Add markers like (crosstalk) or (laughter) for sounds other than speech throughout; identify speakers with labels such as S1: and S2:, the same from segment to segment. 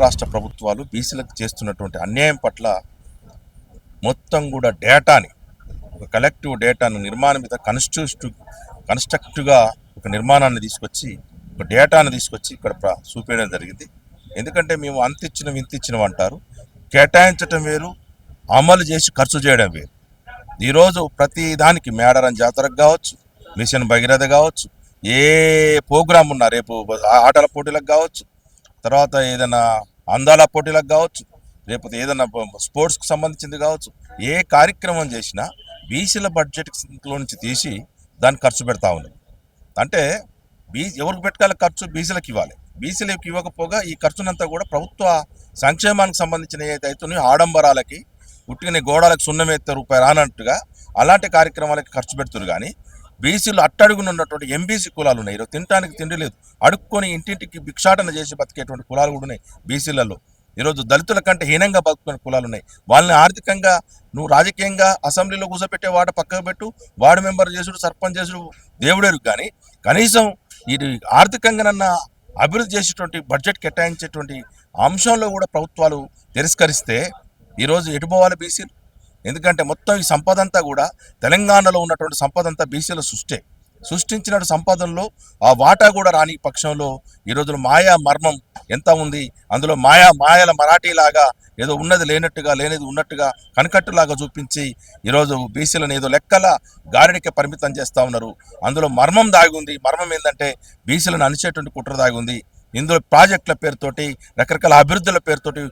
S1: రాష్ట్ర ప్రభుత్వాలు బీసీలకు చేస్తున్నటువంటి అన్యాయం పట్ల మొత్తం కూడా డేటాని ఒక కలెక్టివ్ డేటాను నిర్మాణం మీద కన్స్ట్రక్టివ్ కన్స్ట్రక్టివ్గా ఒక నిర్మాణాన్ని తీసుకొచ్చి ఒక డేటాను తీసుకొచ్చి ఇక్కడ ప్ర- చూపించడం జరిగింది. ఎందుకంటే మేము అంతిచ్చిన వింతిచ్చినవి అంటారు. కేటాయించటం వేరు అమలు చేసి ఖర్చు చేయడం వేరు. ఈరోజు ప్రతి దానికి మేడారం జాతరకు కావచ్చు మిషన్ భగీరథ కావచ్చు ఏ ప్రోగ్రాం ఉన్నా రేపు ఆ- ఆటల పోటీలకు కావచ్చు తర్వాత ఏదైనా అందాల పోటీలకు కావచ్చు లేకపోతే ఏదైనా స్పోర్ట్స్కి సంబంధించింది కావచ్చు ఏ కార్యక్రమం చేసినా బీసీల బడ్జెట్లో నుంచి తీసి దాన్ని ఖర్చు పెడతా ఉన్నది. అంటే బీ ఎవరికి పెట్టాలి ఖర్చు బీసీలకు ఇవ్వాలి. బీసీలకు ఇవ్వకపోగా ఈ ఖర్చునంతా కూడా ప్రభుత్వ సంక్షేమానికి సంబంధించిన ఏదైతే ఆడంబరాలకి పుట్టిన గోడలకు సున్నం ఎత్తే రూపాయలు రానట్టుగా అలాంటి కార్యక్రమాలకి ఖర్చు పెడుతున్నారు కానీ బీసీలు అట్టడుగున ఉన్నటువంటి ఎంబీసీ కులాలు ఉన్నాయి. ఈరోజు తినడానికి తిండి లేదు. అడుక్కొని ఇంటింటికి భిక్షాటన చేసి బతికేటువంటి కులాలు కూడా ఉన్నాయి బీసీలలో. ఈరోజు దళితుల కంటే హీనంగా బతుకునే కులాలు ఉన్నాయి. వాళ్ళని ఆర్థికంగా నువ్వు రాజకీయంగా అసెంబ్లీలో కూర్చోపెట్టే వాడు పక్కకు పెట్టు వార్డు మెంబర్ చేసుడు సర్పంచ్ చేసుడు దేవుడేరు కానీ కనీసం ఇది ఆర్థికంగానన్నా అభివృద్ధి చేసేటువంటి బడ్జెట్ కేటాయించేటువంటి అంశంలో కూడా ప్రభుత్వాలు తిరస్కరిస్తే ఈరోజు ఎటుపోవాలి బీసీలు? ఎందుకంటే మొత్తం ఈ సంపద అంతా కూడా తెలంగాణలో ఉన్నటువంటి సంపద అంతా బీసీల సృష్టే. సృష్టించిన సంపదల్లో ఆ వాటా కూడా రాని పక్షంలో ఈ రోజున మాయా మర్మం ఎంత ఉంది? అందులో మాయా మాయల మరాఠీలాగా ఏదో ఉన్నది లేనట్టుగా లేనిది ఉన్నట్టుగా కనకట్టులాగా చూపించి ఈరోజు బీసీలను ఏదో లెక్కల గారిడికి పరిమితం చేస్తూ ఉన్నారు. అందులో మర్మం దాగి ఉంది మర్మం ఏంటంటే బీసీలను అణిచేటువంటి కుట్ర దాగి ఉంది ఇందులో ప్రాజెక్టుల పేరుతోటి రకరకాల అభివృద్ధుల పేరుతోటి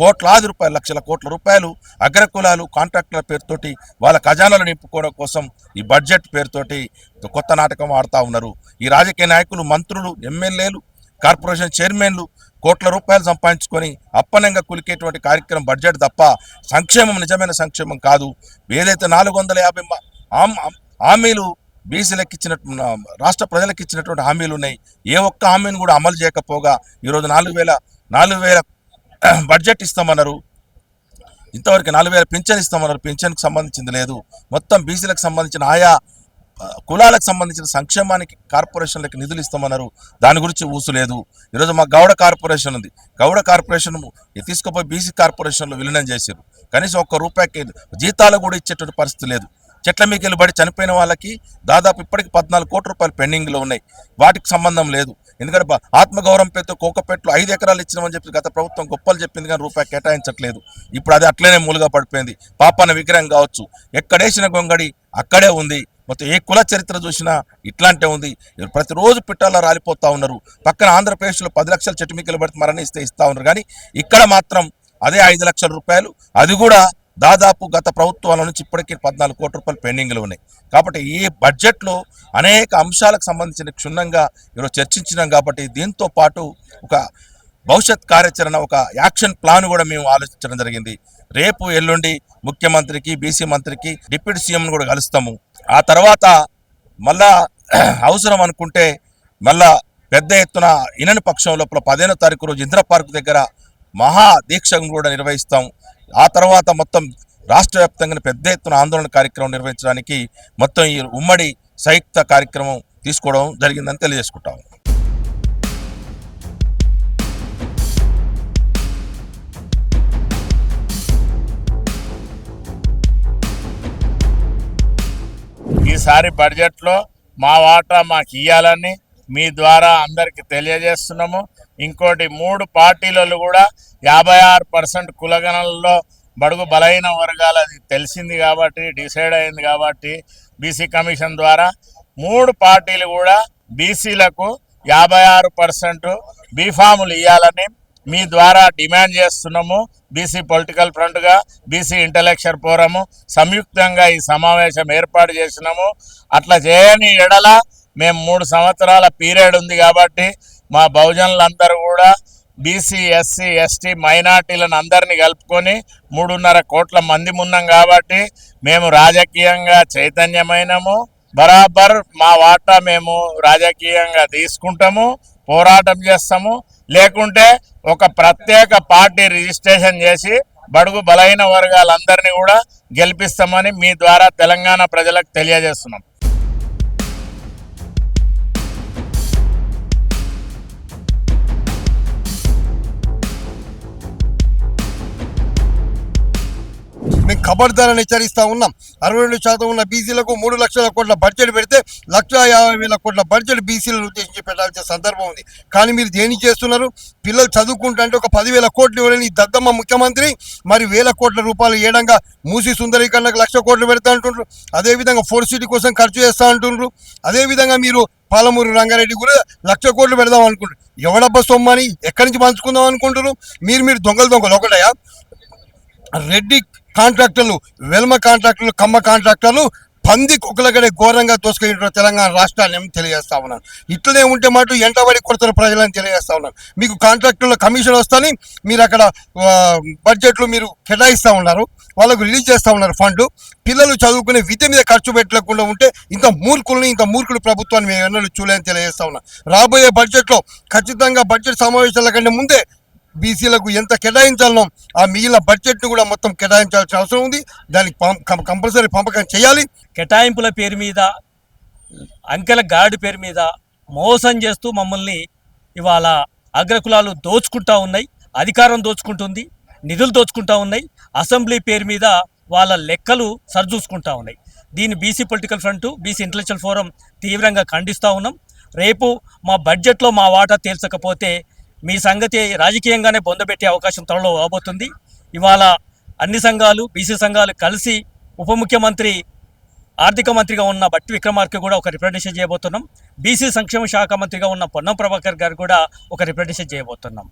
S1: కోట్లాది రూపాయలు లక్షల కోట్ల రూపాయలు అగ్రకులాలు కాంట్రాక్టుల పేరుతోటి వాళ్ళ ఖజానాలు నింపుకోవడం కోసం ఈ బడ్జెట్ పేరుతోటి కొత్త నాటకం ఆడుతూ ఉన్నారు. ఈ రాజకీయ నాయకులు మంత్రులు ఎమ్మెల్యేలు కార్పొరేషన్ చైర్మన్లు కోట్ల రూపాయలు సంపాదించుకొని అప్పనంగా కులికేటువంటి కార్యక్రమం బడ్జెట్ తప్ప సంక్షేమం నిజమైన సంక్షేమం కాదు. ఏదైతే నాలుగు వందల యాభై హామీలు బీసీలకు ఇచ్చినట్టు రాష్ట్ర ప్రజలకు ఇచ్చినటువంటి హామీలు ఉన్నాయి ఏ ఒక్క హామీని కూడా అమలు చేయకపోగా ఈరోజు నాలుగు వేల నాలుగు వేల బడ్జెట్ ఇస్తామన్నారు. ఇంతవరకు నాలుగు వేల పింఛన్ ఇస్తామన్నారు. పింఛన్కి సంబంధించింది లేదు. మొత్తం బీసీలకు సంబంధించిన ఆయా కులాలకు సంబంధించిన సంక్షేమానికి కార్పొరేషన్లకు నిధులు ఇస్తామన్నారు. దాని గురించి ఊసు లేదు. ఈరోజు మా గౌడ కార్పొరేషన్ ఉంది. గౌడ కార్పొరేషన్ తీసుకుపోయి బీసీ కార్పొరేషన్లో విలీనం చేశారు కనీసం ఒక్క రూపాయికి జీతాలు కూడా ఇచ్చేటువంటి పరిస్థితి లేదు. చెట్ల మీకెళ్ళి పడి చనిపోయిన వాళ్ళకి దాదాపు ఇప్పటికి పద్నాలుగు కోట్ల రూపాయలు పెండింగ్లో ఉన్నాయి. వాటికి సంబంధం లేదు. ఎందుకంటే ఆత్మగౌరవం పేరుతో కోకపెట్లు ఐదు ఎకరాలు ఇచ్చినామని చెప్పి గత ప్రభుత్వం గొప్పలు చెప్పింది కానీ రూపాయి కేటాయించట్లేదు. ఇప్పుడు అది అట్లనే మూలుగా పడిపోయింది. పాపన విగ్రహం కావచ్చు ఎక్కడేసిన గొంగడి అక్కడే ఉంది. మొత్తం ఏ కుల చరిత్ర చూసినా ఇట్లాంటే ఉంది. ప్రతిరోజు పిట్టాల్లో రాలిపోతూ ఉన్నారు. పక్కన ఆంధ్రప్రదేశ్లో పది లక్షల చెట్టు మీకలు పడితే మరణిస్తే ఇస్తా ఉన్నారు. కానీ ఇక్కడ మాత్రం అదే ఐదు లక్షల రూపాయలు. అది కూడా దాదాపు గత ప్రభుత్వాల నుంచి ఇప్పటికీ పద్నాలుగు కోట్ల రూపాయలు పెండింగ్లు ఉన్నాయి. కాబట్టి ఈ బడ్జెట్లో అనేక అంశాలకు సంబంధించిన క్షుణ్ణంగా ఈరోజు చర్చించినాం కాబట్టి దీంతో పాటు ఒక భవిష్యత్ కార్యాచరణ ఒక యాక్షన్ ప్లాన్ కూడా మేము ఆలోచించడం జరిగింది. రేపు ఎల్లుండి ముఖ్యమంత్రికి బీసీ మంత్రికి డిప్యూటీ సీఎంను కూడా కలుస్తాము. ఆ తర్వాత మళ్ళా (clears throat) అవసరం అనుకుంటే మళ్ళా పెద్ద ఎత్తున ఇనని పక్షం లోపల పదిహేనో తారీఖు రోజు ఇంద్ర పార్క్ దగ్గర మహా దీక్షను కూడా నిర్వహిస్తాం. ఆ తర్వాత మొత్తం రాష్ట్ర వ్యాప్తంగా పెద్ద ఎత్తున ఆందోళన కార్యక్రమం నిర్వహించడానికి మొత్తం ఈ ఉమ్మడి సంయుక్త కార్యక్రమం తీసుకోవడం జరిగిందని తెలియజేసుకుంటాము
S2: ఈసారి బడ్జెట్లో మా వాటా మాకు ఇవ్వాలని మీ ద్వారా అందరికీ తెలియజేస్తున్నాము. ఇంకోటి మూడు పార్టీలలో కూడా యాభై ఆరు పర్సెంట్ కులగణలలో బడుగు బలహీన అది తెలిసింది కాబట్టి డిసైడ్ అయింది కాబట్టి బీసీ కమిషన్ ద్వారా మూడు పార్టీలు కూడా బీసీలకు యాభై ఆరు పర్సెంట్ బీఫాములు ఇవ్వాలని మీ ద్వారా డిమాండ్ చేస్తున్నాము. బీసీ పొలిటికల్ ఫ్రంట్గా బీసీ ఇంటలెక్చువల్ ఫోరము సంయుక్తంగా ఈ సమావేశం ఏర్పాటు చేసినాము అట్లా చేయని ఎడల మేము మూడు సంవత్సరాల పీరియడ్ ఉంది కాబట్టి మా బహుజనులందరూ కూడా బీసీ ఎస్సీ ఎస్టీ మైనార్టీలను అందరినీ కలుపుకొని మూడున్నర కోట్ల మంది ఉన్నాం కాబట్టి మేము రాజకీయంగా చైతన్యమైనము. బరాబర్ మా వాటా మేము రాజకీయంగా తీసుకుంటాము పోరాటం చేస్తాము. లేకుంటే ఒక ప్రత్యేక పార్టీ రిజిస్ట్రేషన్ చేసి బడుగు బలహీన వర్గాలందరినీ కూడా గెలిపిస్తామని మీ ద్వారా తెలంగాణ ప్రజలకు తెలియజేస్తున్నాం.
S3: ఖబర్దారని హెచ్చరిస్తూ ఉన్నాం. అరవై రెండు శాతం ఉన్న బీసీలకు మూడు లక్షల కోట్ల బడ్జెట్ పెడితే లక్ష యాభై వేల కోట్ల బడ్జెట్ బీసీలను ఉద్దేశించి పెట్టాల్సిన సందర్భం ఉంది. కానీ మీరు దేని చేస్తున్నారు? పిల్లలు చదువుకుంటుంటే ఒక పదివేల కోట్లు ఇవ్వలేని దద్దమ్మ ముఖ్యమంత్రి మరి వేల కోట్ల రూపాయలు ఏడంగా మూసి సుందరీకరణకు లక్ష కోట్లు పెడతా అంటుండ్రు. అదేవిధంగా ఫోర్ సిటీ కోసం ఖర్చు చేస్తా అంటుండ్రు. అదేవిధంగా మీరు పాలమూరు రంగారెడ్డి కూడా లక్ష కోట్లు పెడదాం అనుకుంటారు ఎవడబ్బా సొమ్మని ఎక్కడి నుంచి పంచుకుందాం అనుకుంటున్నారు? మీరు మీరు దొంగలు దొంగలు ఒకటయా? రెడ్డి కాంట్రాక్టర్లు వెల్మ కాంట్రాక్టర్లు కమ్మ కాంట్రాక్టర్లు పంది కుక్కలగడే ఘోరంగా దోసుకుంటారు తెలంగాణ రాష్ట్రాన్ని ఏమో తెలియజేస్తా ఉన్నాను. ఇట్లనే ఉంటే మాట ఎంటబడి కొడుతున్న ప్రజలని తెలియజేస్తా ఉన్నాను. మీకు కాంట్రాక్టర్లు కమిషన్ వస్తాని మీరు అక్కడ బడ్జెట్లు మీరు కేటాయిస్తూ ఉన్నారు. వాళ్ళకు రిలీజ్ చేస్తూ ఉన్నారు ఫండ్. పిల్లలు చదువుకునే విద్య మీద ఖర్చు పెట్టకుండా ఉంటే ఇంత మూర్ఖుల్ని ఇంత మూర్ఖుడు ప్రభుత్వాన్ని మేము ఎన్నడూ చూడలేని తెలియజేస్తా ఉన్నాం. రాబోయే బడ్జెట్లో ఖచ్చితంగా బడ్జెట్ సమావేశాల కంటే ముందే బీసీలకు ఎంత కేటాయించాలనో ఆ మిగిలిన బడ్జెట్ను కూడా మొత్తం కేటాయించాల్సిన అవసరం ఉంది. దానికి పం- కం- కంపల్సరీ పంపకం చేయాలి.
S4: కేటాయింపుల పేరు మీద అంకెల గాడి పేరు మీద మోసం చేస్తూ మమ్మల్ని ఇవాళ అగ్రకులాలు దోచుకుంటా ఉన్నాయి అధికారం దోచుకుంటుంది నిధులు దోచుకుంటా ఉన్నాయి అసెంబ్లీ పేరు మీద వాళ్ళ లెక్కలు సరిచూసుకుంటా ఉన్నాయి. దీన్ని BC political front BC intellectual forum తీవ్రంగా ఖండిస్తూ ఉన్నాం. రేపు మా బడ్జెట్లో మా వాటా తేల్చకపోతే మీ సంగతి రాజకీయంగానే బొందబెట్టే అవకాశం త్వరలో అవబోతుంది ఇవాళ అన్ని సంఘాలు బీసీ సంఘాలు కలిసి ఉప ముఖ్యమంత్రి ఆర్థిక మంత్రిగా ఉన్న బట్టి విక్రమార్క కూడా ఒక రిప్రజెంటేషన్ చేయబోతున్నాం. బీసీ సంక్షేమ శాఖ మంత్రిగా ఉన్న పొన్నం ప్రభాకర్ గారు కూడా ఒక రిప్రజెంటేషన్ చేయబోతున్నాం.